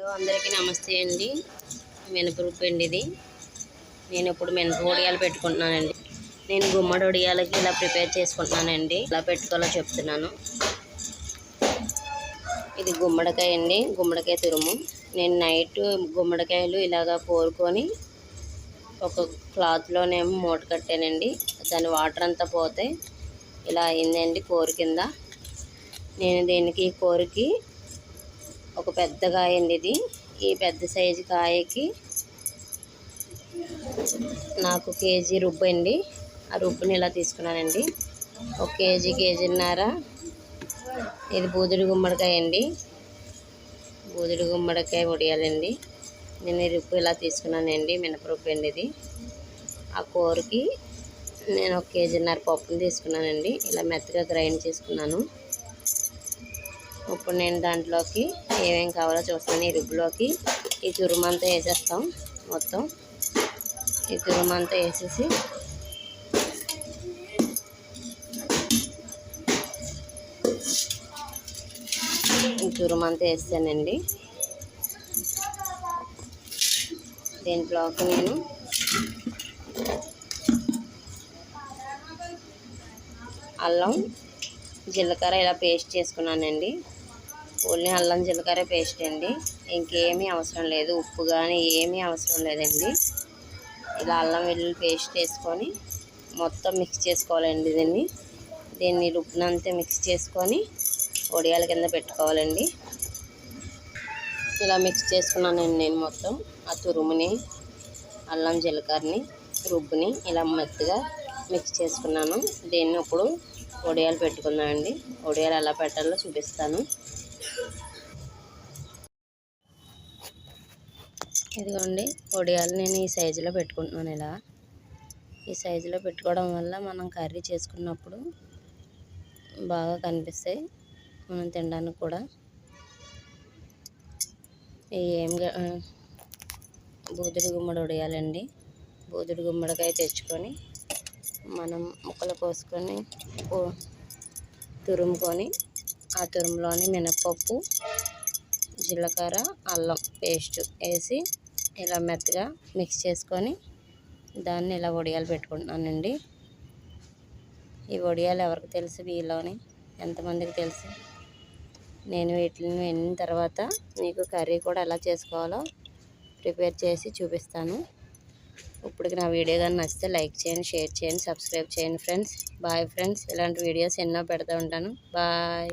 Hello అందరికీ నమస్తే అండి. మినపరుప్పు అండి ఇది. నేను ఇప్పుడు మినప వడియాలు పెట్టుకుంటున్నానండి. నేను గుమ్మడి వడియాలకి ఇలా ప్రిపేర్ చేసుకుంటున్నానండి. ఇలా పెట్టుకోవాలో చెప్తున్నాను. ఇది గుమ్మడికాయ అండి. గుమ్మడికాయ తురుము. నేను నైట్ గుమ్మడికాయలు ఇలాగా కోరుకొని ఒక క్లాత్లోనేమో మూట కట్టానండి. దాని వాటర్ అంతా పోతే ఇలా అయిందండి కూర కింద. నేను దీనికి కూరకి ఒక పెద్ద కాయ అండి ఇది ఈ పెద్ద సైజు కాయకి నాకు కేజీ రుబ్బు అండి. ఆ రుబ్బుని ఇలా తీసుకున్నానండి. ఒక కేజీ కేజీన్నర. ఇది బూదుడు గుమ్మడికాయ అండి. బూదుడు గుమ్మడికాయ ఉడియాలండి నేను ఈ రుబ్బు ఇలా తీసుకున్నానండి. మినపరుప్పు అండి ఇది ఆ కూరకి నేను ఒక కేజీన్నర పప్పుని తీసుకున్నానండి. ఇలా మెత్తగా గ్రైండ్ చేసుకున్నాను. ఇప్పుడు నేను దాంట్లోకి ఏమేం కావాలో చూస్తాను. ఈ రుబ్బులోకి ఈ తురుమంతా వేసేస్తాం మొత్తం. ఈ తురుమంతా వేసేసి ఈ తురుమంతా వేస్తానండి. దీంట్లోకి నేను అల్లం జీలకర్ర ఇలా పేస్ట్ చేసుకున్నానండి. ఓన్లీ అల్లం జీలకర్ర పేస్ట్ అండి. ఇంకేమీ అవసరం లేదు. ఉప్పు కానీ ఏమీ అవసరం లేదండి. ఇలా అల్లం వెల్లుల్లి పేస్ట్ వేసుకొని మొత్తం మిక్స్ చేసుకోవాలండి దీన్ని. దీన్ని రుబ్బినంతా మిక్స్ చేసుకొని ఒడియాల కింద పెట్టుకోవాలండి. ఇలా మిక్స్ చేసుకున్నానండి నేను మొత్తం. ఆ తురుముని అల్లం జీలకర్రని రుబ్బుని ఇలా మెత్తగా మిక్స్ చేసుకున్నాను. దీన్ని ఇప్పుడు ఒడియాలు పెట్టుకుందామండి. ఒడియాలు ఎలా పెట్టాలో చూపిస్తాను. ఇదిగోండి ఒడియాలు నేను ఈ సైజులో పెట్టుకుంటున్నాను ఇలా. ఈ సైజులో పెట్టుకోవడం వల్ల మనం కర్రీ చేసుకున్నప్పుడు బాగా కనిపిస్తాయి. మనం తినడానికి కూడా. ఏం బూదుడు గుమ్మడి ఉడియాలండి బూదుడు గుమ్మడికాయ తెచ్చుకొని మనం ముక్కలు కోసుకొని తురుముకొని ఆ తురుములోని మినపప్పు జీలకర్ర అల్లం పేస్ట్ వేసి ఇలా మెత్తగా మిక్స్ చేసుకొని దాన్ని ఇలా వడియాలు పెట్టుకుంటున్నానండి. ఈ వడియాలు ఎవరికి తెలుసు? వీళ్ళని ఎంతమందికి తెలుసు? నేను వీటిని వెళ్ళిన తర్వాత మీకు కర్రీ కూడా ఎలా చేసుకోవాలో ప్రిపేర్ చేసి చూపిస్తాను. ఇప్పటికి నా వీడియో కానీ నచ్చితే లైక్ చేయండి షేర్ చేయండి సబ్స్క్రైబ్ చేయండి ఫ్రెండ్స్. Bye friends. ఇలాంటి వీడియోస్ ఎన్నో పెడుతూ ఉంటాను. బాయ్.